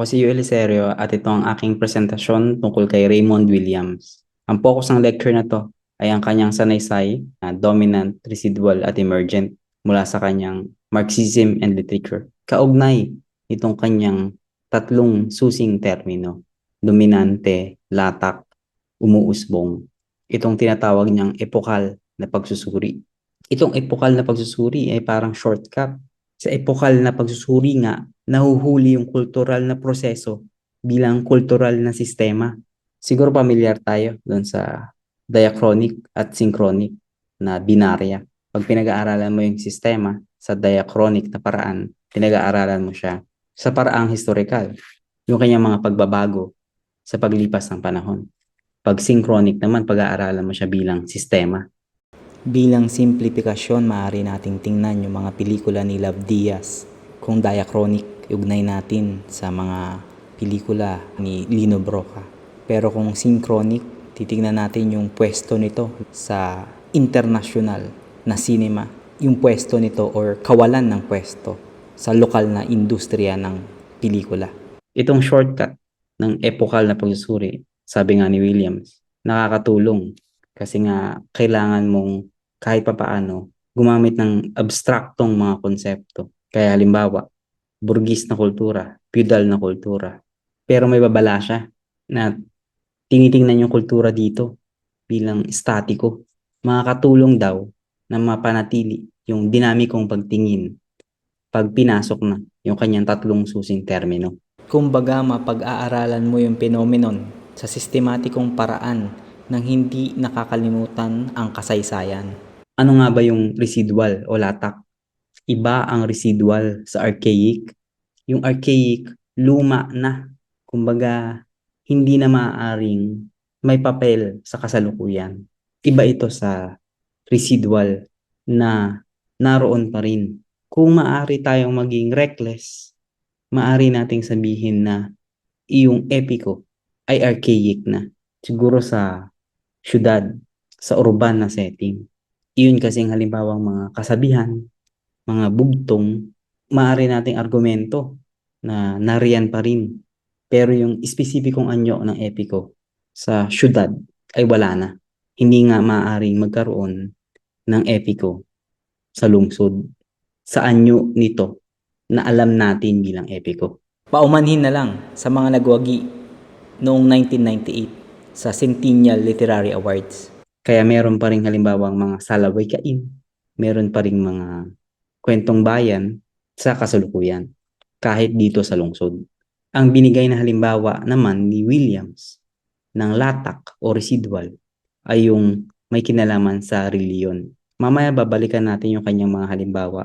Ako si Yuel Serio at ito ang aking presentasyon tungkol kay Raymond Williams. Ang focus ng lecture na to ay ang kanyang sanaysay na dominant, residual at emergent mula sa kanyang Marxism and Literature. Kaugnay itong kanyang tatlong susing termino, dominante, latak, umuusbong. Itong tinatawag niyang epokal na pagsusuri. Itong epokal na pagsusuri ay parang shortcut. Sa epokal na pagsusuri nga, nahuhuli yung kultural na proseso bilang kultural na sistema. Siguro pamilyar tayo doon sa diachronic at synchronic na binarya. Pag pinag-aaralan mo yung sistema sa diachronic na paraan, pinag-aaralan mo siya sa paraang historical, yung kanyang mga pagbabago sa paglipas ng panahon. Pag synchronic naman, pag-aaralan mo siya bilang sistema. Bilang simplifikasyon, maaari nating tingnan yung mga pelikula ni Love Diaz. Kung diachronic, ugnay natin sa mga pelikula ni Lino Broca. Pero kung synchronic, titignan natin yung pwesto nito sa international na cinema. Yung pwesto nito or kawalan ng pwesto sa lokal na industriya ng pelikula. Itong shortcut ng epokal na pagsusuri, sabi nga ni Williams, nakakatulong kasi nga kailangan mong kahit papaano gumamit ng abstraktong mga konsepto. Kaya halimbawa, burgis na kultura, feudal na kultura. Pero may babala siya na tinitingnan yung kultura dito bilang statiko. Makakatulong daw na mapanatili yung dinamikong pagtingin pag pinasok na yung kanyang tatlong susing termino. Kumbaga mapag-aaralan mo yung phenomenon sa sistematikong paraan nang hindi nakakalimutan ang kasaysayan. Ano nga ba yung residual o latak? Iba ang residual sa archaic. Yung archaic, luma na. Kumbaga, hindi na maaaring may papel sa kasalukuyan. Iba ito sa residual na naroon pa rin. Kung maaari tayong maging reckless, maaari nating sabihin na iyong epiko ay archaic na. Siguro sa syudad, sa urban na setting. Iyon kasing halimbawang mga kasabihan, mga bugtong, maaari nating argumento na nariyan pa rin. Pero yung espesipikong anyo ng epiko sa syudad ay wala na. Hindi nga maaaring magkaroon ng epiko sa lungsod. Sa anyo nito na alam natin bilang epiko. Paumanhin na lang sa mga nagwagi noong 1998 sa Centennial Literary Awards. Kaya meron pa rin halimbawang mga salaway kain, meron pa rin mga kwentong bayan sa kasalukuyan, kahit dito sa lungsod. Ang binigay na halimbawa naman ni Williams ng latak o residual ay yung may kinalaman sa reliyon. Mamaya babalikan natin yung kanyang mga halimbawa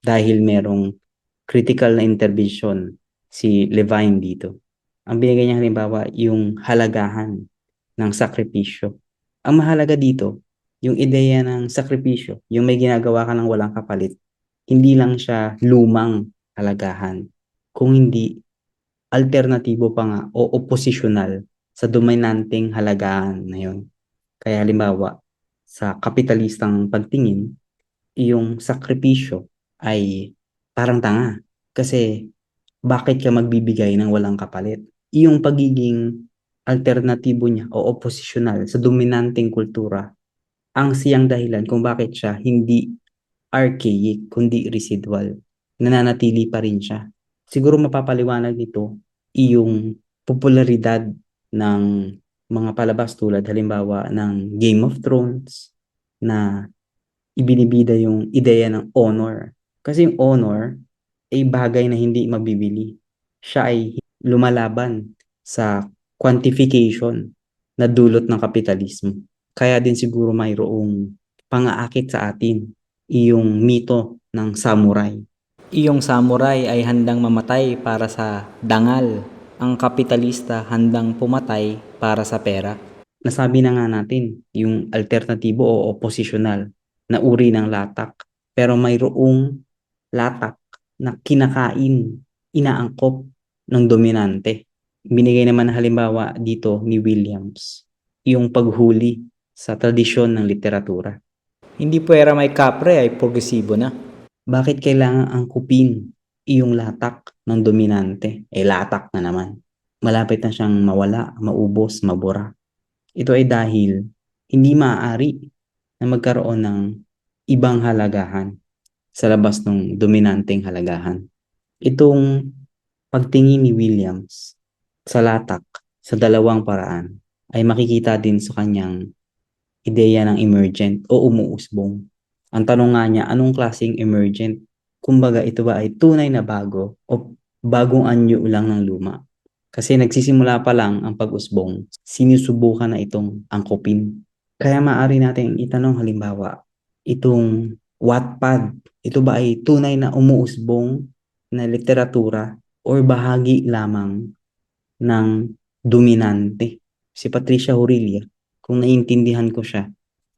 dahil merong critical na intervention si Levine dito. Ang binigay niya halimbawa yung halagahan ng sakripisyo. Ang mahalaga dito, yung ideya ng sakripisyo, yung may ginagawa ka ng walang kapalit, hindi lang siya lumang halagahan, kung hindi alternatibo pa nga o oppositional sa dominanteng halagahan na yun. Kaya halimbawa, sa kapitalistang pagtingin, yung sakripisyo ay parang tanga. Kasi bakit ka magbibigay ng walang kapalit? Yung pagiging alternatibo niya o oppositional sa dominanteng kultura ang siyang dahilan kung bakit siya hindi archaic kundi residual. Nananatili pa rin siya. Siguro mapapaliwanag nito yung popularidad ng mga palabas tulad halimbawa ng Game of Thrones na ibinibida yung ideya ng honor. Kasi yung honor ay bagay na hindi mabibili. Siya ay lumalaban sa quantification na dulot ng kapitalismo. Kaya din siguro mayroong pangaakit sa atin iyong mito ng samurai. Iyong samurai ay handang mamatay para sa dangal. Ang kapitalista handang pumatay para sa pera. Nasabi na nga natin yung alternatibo o oppositional na uri ng latak. Pero mayroong latak na kinakain, inaangkop ng dominante. Binigay naman na halimbawa dito ni Williams, yung paghuli sa tradisyon ng literatura. Hindi pwera may kapre ay progresibo na. Bakit kailangan angkupin iyong latak ng dominante, eh latak na naman. Malapit na siyang mawala, maubos, mabura. Ito ay dahil hindi maaari na magkaroon ng ibang halagahan sa labas ng dominanteng halagahan. Itong pagtingin ni Williams sa latak sa dalawang paraan ay makikita din sa kanyang ideya ng emergent o umuusbong. Ang tanong nga niya, anong klaseng emergent? Kumbaga, ito ba ay tunay na bago o bagong anyo lang ng luma? Kasi nagsisimula pa lang ang pag-usbong, sinusubukan na itong angkopin. Kaya maaari natin itanong halimbawa, itong Wattpad, ito ba ay tunay na umuusbong na literatura or bahagi lamang ng dominante? Si Patricia Aurelia, kung naiintindihan ko siya,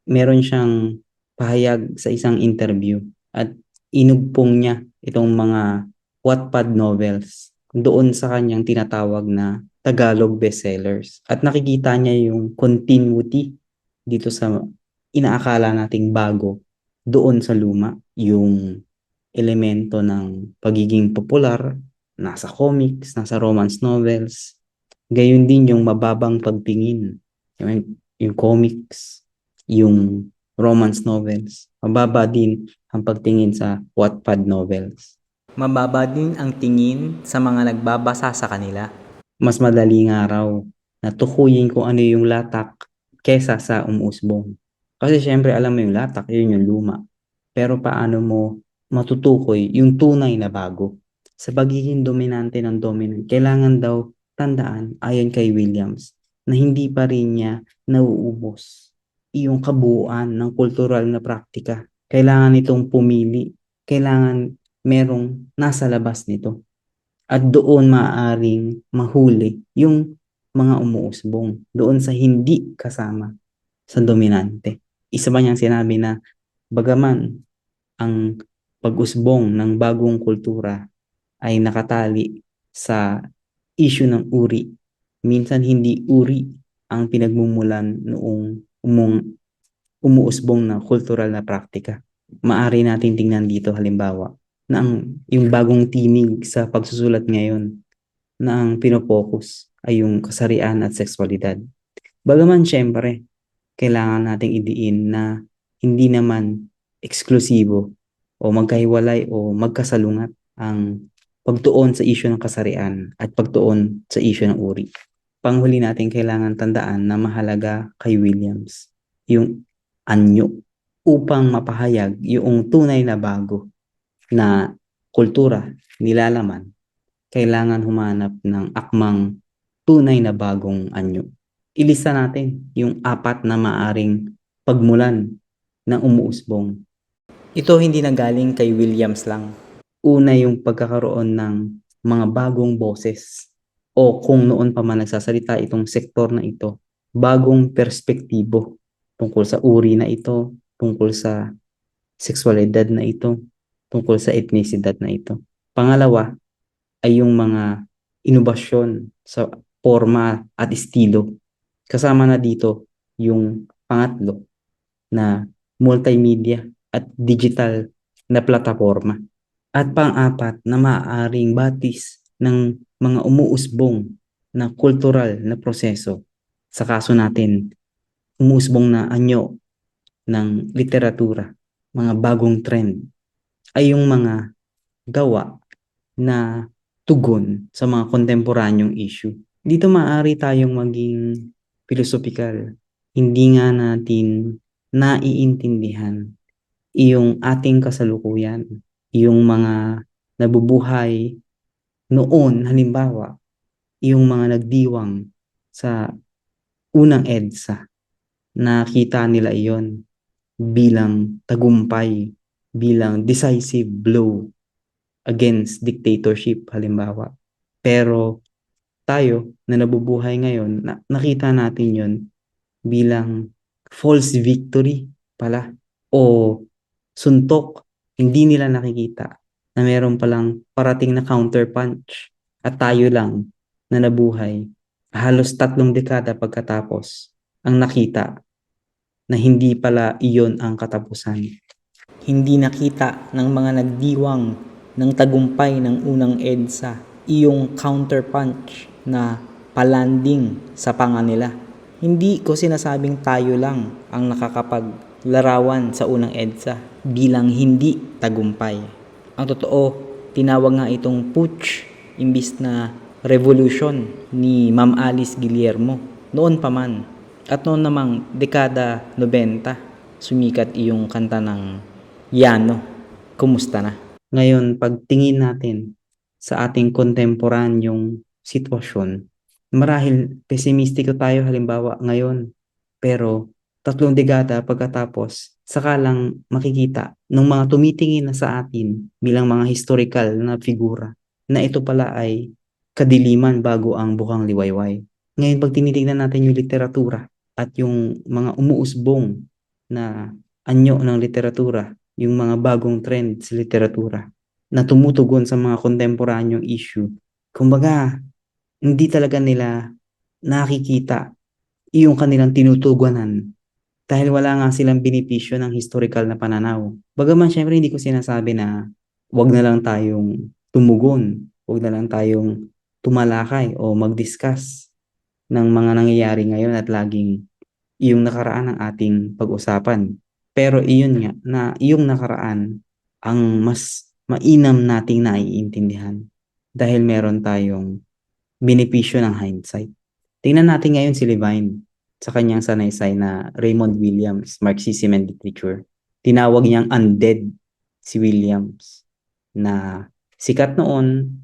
meron siyang pahayag sa isang interview at inugpong niya itong mga Wattpad novels doon sa kanyang tinatawag na Tagalog bestsellers. At nakikita niya yung continuity dito sa inaakala nating bago doon sa luma, yung elemento ng pagiging popular, nasa comics, nasa romance novels, gayon din yung mababang pagtingin, yung, yung comics, yung romance novels, mababa din ang pagtingin sa Wattpad novels. Mababa din ang tingin sa mga nagbabasa sa kanila. Mas madali nga raw na tukuyin kung ano yung latak kesa sa umuusbong. Kasi syempre alam mo yung latak, yun yung luma. Pero paano mo matutukoy yung tunay na bago? Sa pagiging dominante ng dominant, kailangan daw tandaan, ayon kay Williams, na hindi pa rin niya nauubos yung kabuuan ng kultural na praktika. Kailangan itong pumili. Kailangan merong nasa labas nito. At doon maaaring mahuli yung mga umuusbong. Doon sa hindi kasama sa dominante. Isa pa niyang sinabi na bagaman ang pag-usbong ng bagong kultura ay nakatali sa issue ng uri. Minsan hindi uri ang pinagmumulan noong umung, umuusbong na kultural na praktika. Maari natin tingnan dito halimbawa na ang yung bagong tinig sa pagsusulat ngayon na ang pinopokus ay yung kasarian at sexualidad. Bagaman syempre, kailangan nating idiin na hindi naman eksklusibo o magkahiwalay o magkasalungat ang pagtuon sa isyu ng kasarian at pagtuon sa isyu ng uri. Panghuli natin kailangan tandaan na mahalaga kay Williams yung anyo upang mapahayag yung tunay na bago na kultura, nilalaman, kailangan humanap ng akmang tunay na bagong anyo. Ilista natin yung apat na maaring pagmulan ng umuusbong. Ito hindi na galing kay Williams lang. Una yung pagkakaroon ng mga bagong boses o kung noon pa man nagsasalita itong sektor na ito, bagong perspektibo tungkol sa uri na ito, tungkol sa sexualidad na ito, tungkol sa etnisidad na ito. Pangalawa ay yung mga inobasyon sa forma at estilo. Kasama na dito yung pangatlo na multimedia at digital na plataforma. At pang-apat na maaaring batis ng mga umuusbong na kultural na proseso. Sa kaso natin, umuusbong na anyo ng literatura, mga bagong trend, ay yung mga gawa na tugon sa mga kontemporanyong issue. Dito maaari tayong maging philosophical. Hindi nga natin naiintindihan yung ating kasalukuyan, yung mga nabubuhay noon, halimbawa, yung mga nagdiwang sa unang EDSA, nakita nila iyon bilang tagumpay, bilang decisive blow against dictatorship, halimbawa. Pero tayo na nabubuhay ngayon, na, nakita natin yon bilang false victory pala o suntok, hindi nila nakikita na meron palang parating na counterpunch at tayo lang na nabuhay halos tatlong dekada pagkatapos ang nakita na hindi pala iyon ang katapusan. Hindi nakita ng mga nagdiwang ng tagumpay ng unang EDSA, iyong counterpunch na palanding sa panga nila. Hindi ko sinasabing tayo lang ang nakakapaglarawan sa unang EDSA bilang hindi tagumpay. Ang totoo, tinawag nga itong putsch imbis na revolution ni Ma'am Alice Guillermo noon pa man. At noon namang dekada 90, sumikat iyong kanta ng Yano, Kumusta na? Ngayon, pagtingin natin sa ating kontemporanyong sitwasyon, marahil pesimistiko tayo halimbawa ngayon, pero tatlong dekada pagkatapos, saka lang makikita ng mga tumitingin na sa atin bilang mga historical na figura na ito pala ay kadiliman bago ang bukang liwayway. Ngayon, pag tinitingnan natin yung literatura at yung mga umuusbong na anyo ng literatura, yung mga bagong trend sa literatura na tumutugon sa mga kontemporanyong issue, kumbaga, hindi talaga nila nakikita yung kanilang tinutugunan dahil wala nga silang benepisyo ng historical na pananaw. Bagaman syempre hindi ko sinasabi na wag na lang tayong tumugon, wag na lang tayong tumalakay o mag-discuss ng mga nangyayari ngayon at laging yung nakaraan ng ating pag-usapan. Pero iyon nga, na yung nakaraan ang mas mainam nating naiintindihan dahil meron tayong benepisyo ng hindsight. Tingnan natin ngayon si Levine sa kanyang sanaysay na Raymond Williams, Marxism and Literature. Tinawag niyang undead si Williams na sikat noon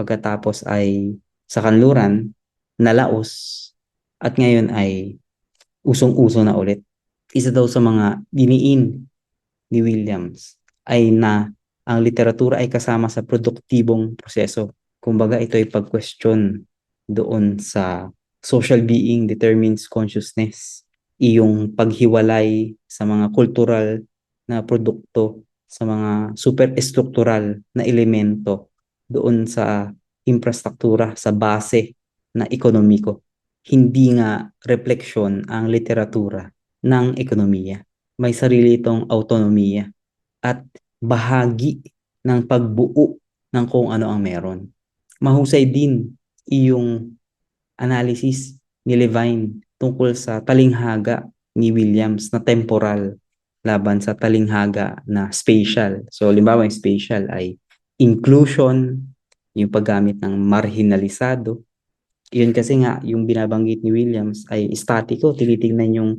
pagkatapos ay sa kanluran, nalaos at ngayon ay usong-uso na ulit. Isa daw sa mga diniin ni Williams ay na ang literatura ay kasama sa produktibong proseso. Kumbaga ito ay pag-question doon sa social being determines consciousness. Iyong paghiwalay sa mga kultural na produkto, sa mga superestruktural na elemento doon sa infrastruktura, sa base na ekonomiko. Hindi nga refleksyon ang literatura ng ekonomiya. May sarili itong autonomiya at bahagi ng pagbuo ng kung ano ang meron. Mahusay din iyong analysis ni Levine tungkol sa talinghaga ni Williams na temporal laban sa talinghaga na spatial. So, limbawa yung spatial ay inclusion, yung paggamit ng marginalisado. Yun kasi nga, yung binabanggit ni Williams ay statiko, tinitingnan yung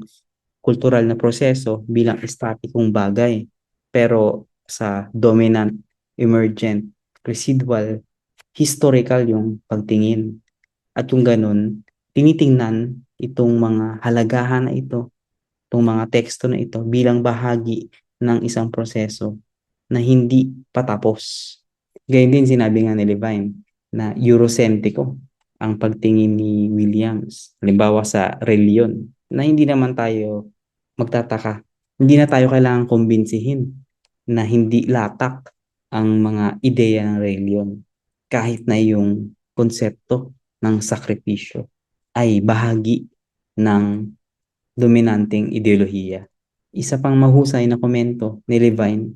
kultural na proseso bilang statikong bagay. Pero sa dominant, emergent, residual, historical yung pagtingin. At yung ganun, tinitingnan itong mga halagahan na ito, itong mga teksto na ito bilang bahagi ng isang proseso na hindi patapos. Gayun din sinabi nga ni Levine na Eurocentiko ang pagtingin ni Williams. Halimbawa sa reliyon na hindi naman tayo magtataka. Hindi na tayo kailangan kumbinsihin na hindi latak ang mga ideya ng reliyon. Kahit na yung konsepto ng sakripisyo ay bahagi ng dominanting ideolohiya. Isa pang mahusay na komento ni Levine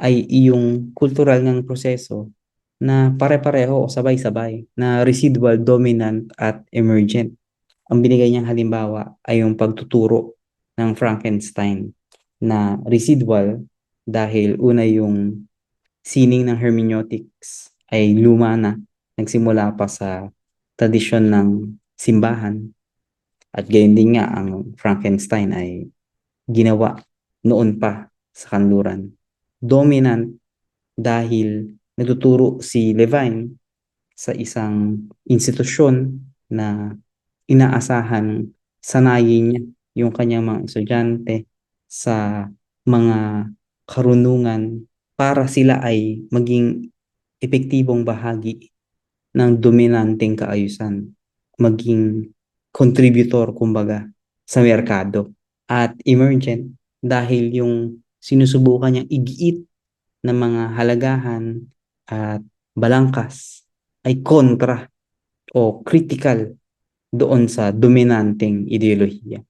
ay iyong kultural ng proseso na pare-pareho o sabay-sabay na residual, dominant at emergent. Ang binigay niyang halimbawa ay yung pagtuturo ng Frankenstein na residual dahil una yung sining ng hermeneutics ay luma na, nagsimula pa sa tradisyon ng simbahan at gayon din nga ang Frankenstein ay ginawa noon pa sa kanluran. Dominant dahil nagtuturo si Levine sa isang institusyon na inaasahan sanayin niya yung kanyang mga estudyante sa mga karunungan para sila ay maging epektibong bahagi ng dominanteng kaayusan, maging contributor kumbaga sa merkado at emergent dahil yung sinusubukan niyang igiit ng mga halagahan at balangkas ay kontra o critical doon sa dominanteng ideolohiya.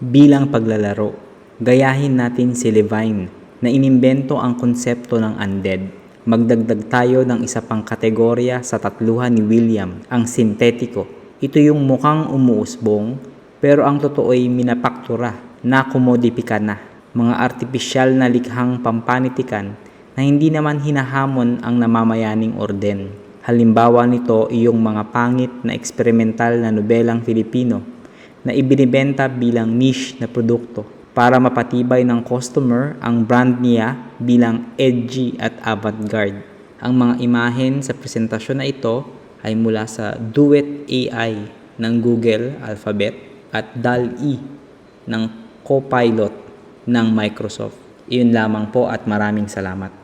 Bilang paglalaro, gayahin natin si Levine na inimbento ang konsepto ng undead. Magdagdag tayo ng isa pang kategorya sa tatluhan ni William, ang sintetiko. Ito yung mukhang umuusbong, pero ang totoo ay minapaktura na kumodipika na. Mga artipisyal na likhang pampanitikan na hindi naman hinahamon ang namamayaning orden. Halimbawa nito ay yung mga pangit na eksperimental na nobelang Filipino na ibinibenta bilang niche na produkto para mapatibay ng customer ang brand niya bilang edgy at avant-garde. Ang mga imahen sa presentasyon na ito ay mula sa Duet AI ng Google Alphabet at DAL-E ng Copilot ng Microsoft. Iyon lamang po at maraming salamat.